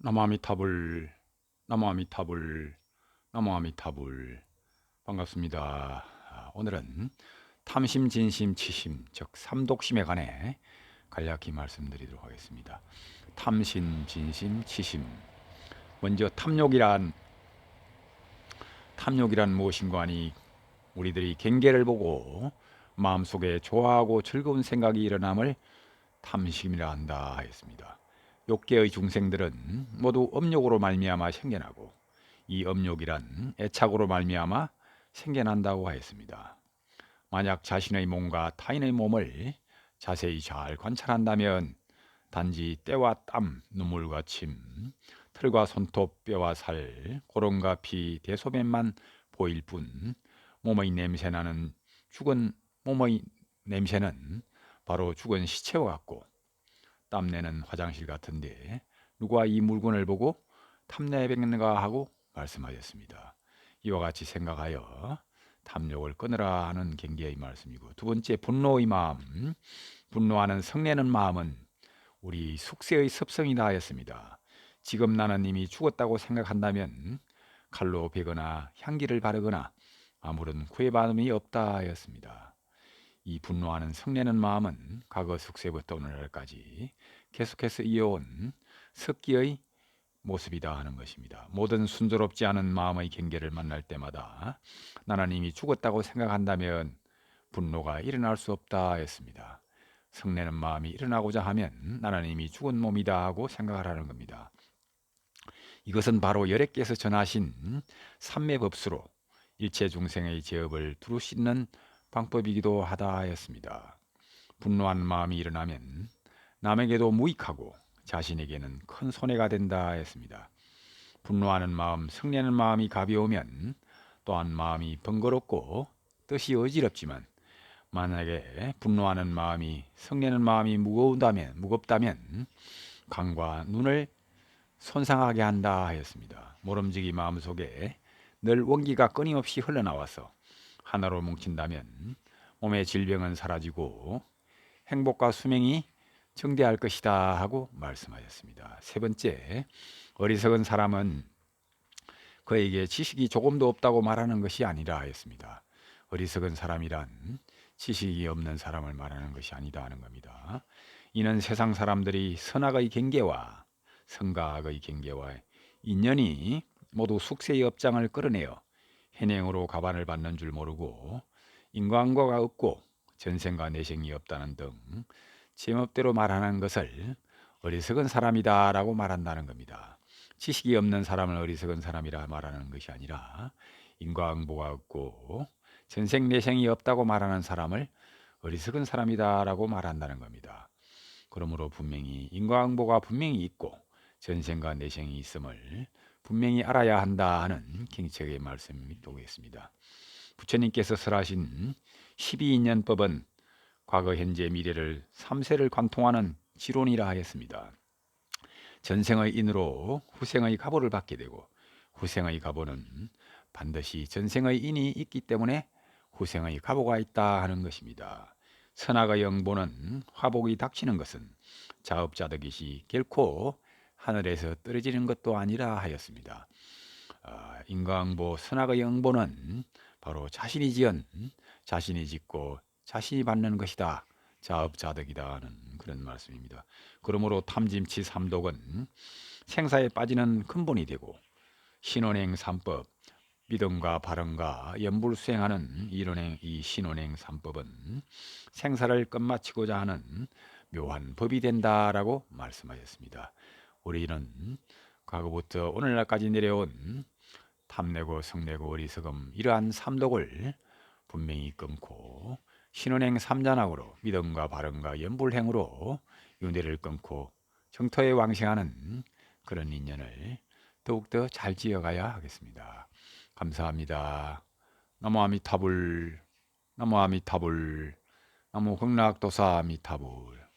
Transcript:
나무아미타불 나무아미타불 나무아미타불 반갑습니다. 아, 오늘은 탐심 진심 치심 즉 삼독심에 관해 간략히 말씀드리도록 하겠습니다. 탐심 진심 치심 먼저 탐욕이란 탐욕이란 무엇인가 하니 우리들이 경계를 보고 마음속에 좋아하고 즐거운 생각이 일어남을 탐심이라 한다 하였습니다. 욕계의 중생들은 모두 업욕으로 말미암아 생겨나고 이 업욕이란 애착으로 말미암아 생겨난다고 하였습니다. 만약 자신의 몸과 타인의 몸을 자세히 잘 관찰한다면 단지 때와 땀, 눈물과 침, 털과 손톱, 뼈와 살, 고름과 피, 대소변만 보일 뿐 몸의 냄새 나는 죽은 몸의 냄새는 바로 죽은 시체와 같고 땀내는 화장실 같은데 누가 이 물건을 보고 탐내겠는가 하고 말씀하셨습니다. 이와 같이 생각하여 탐욕을 끊으라 하는 경계의 말씀이고 두 번째 분노의 마음 분노하는 성내는 마음은 우리 숙세의 습성이다 하였습니다. 지금 나는 이미 죽었다고 생각한다면 칼로 베거나 향기를 바르거나 아무런 구애받음이 없다 하였습니다. 이 분노하는 성내는 마음은 과거 숙세부터 오늘날까지 계속해서 이어온 석기의 모습이다 하는 것입니다. 모든 순조롭지 않은 마음의 경계를 만날 때마다 나는 이미 죽었다고 생각한다면 분노가 일어날 수 없다 했습니다. 성내는 마음이 일어나고자 하면 나는 이미 죽은 몸이다 하고 생각하라는 겁니다. 이것은 바로 열애께서 전하신 삼매법수로 일체 중생의 죄업을 두루 씻는 방법이기도 하다 하였습니다. 분노한 마음이 일어나면 남에게도 무익하고 자신에게는 큰 손해가 된다 했습니다. 분노하는 마음, 성내는 마음이 가벼우면 또한 마음이 번거롭고 뜻이 어지럽지만 만약에 분노하는 마음이 성내는 마음이 무거운다면 무겁다면 강과 눈을 손상하게 한다 하였습니다. 모름지기 마음속에 늘 원기가 끊임없이 흘러나와서 하나로 뭉친다면 몸의 질병은 사라지고 행복과 수명이 증대할 것이다 하고 말씀하셨습니다. 세 번째, 어리석은 사람은 그에게 지식이 조금도 없다고 말하는 것이 아니라 하였습니다. 어리석은 사람이란 지식이 없는 사람을 말하는 것이 아니다 하는 겁니다. 이는 세상 사람들이 선악의 경계와 성가악의 경계와 인연이 모두 숙세의 업장을 끌어내어 현행으로 가반을 받는 줄 모르고 인과응과가 없고 전생과 내생이 없다는 등 제멋대로 말하는 것을 어리석은 사람이다라고 말한다는 겁니다. 지식이 없는 사람을 어리석은 사람이라 말하는 것이 아니라 인과응보가 없고 전생 내생이 없다고 말하는 사람을 어리석은 사람이다라고 말한다는 겁니다. 그러므로 분명히 인과응보가 분명히 있고 전생과 내생이 있음을 분명히 알아야 한다 하는 경책의 말씀이 되겠습니다. 부처님께서 설하신 12인연법은 과거, 현재, 미래를 3세를 관통하는 지론이라 하였습니다. 전생의 인으로 후생의 가보를 받게 되고 후생의 가보는 반드시 전생의 인이 있기 때문에 후생의 가보가 있다 하는 것입니다. 선악의 영보는 화복이 닥치는 것은 자업자득이시 결코 하늘에서 떨어지는 것도 아니라 하였습니다. 아, 인과응보 선악의 영보는 바로 자신이 지은 자신이 짓고 자신이 받는 것이다. 자업자득이다 하는 그런 말씀입니다. 그러므로 탐짐치 삼독은 생사에 빠지는 근본이 되고 신원행 삼법 믿음과 발언과 연불 수행하는 이론행 이 신원행 삼법은 생사를 끝마치고자 하는 묘한 법이 된다라고 말씀하셨습니다. 우리는 과거부터 오늘날까지 내려온 탐내고 성내고 어리석음 이러한 삼독을 분명히 끊고 신은행 삼잔학으로 믿음과 발언과 연불행으로 윤회를 끊고 정토에 왕생하는 그런 인연을 더욱더 잘 지어가야 하겠습니다. 감사합니다. 나무 아미타불 나무 아미타불 나무 극락도사 아미타불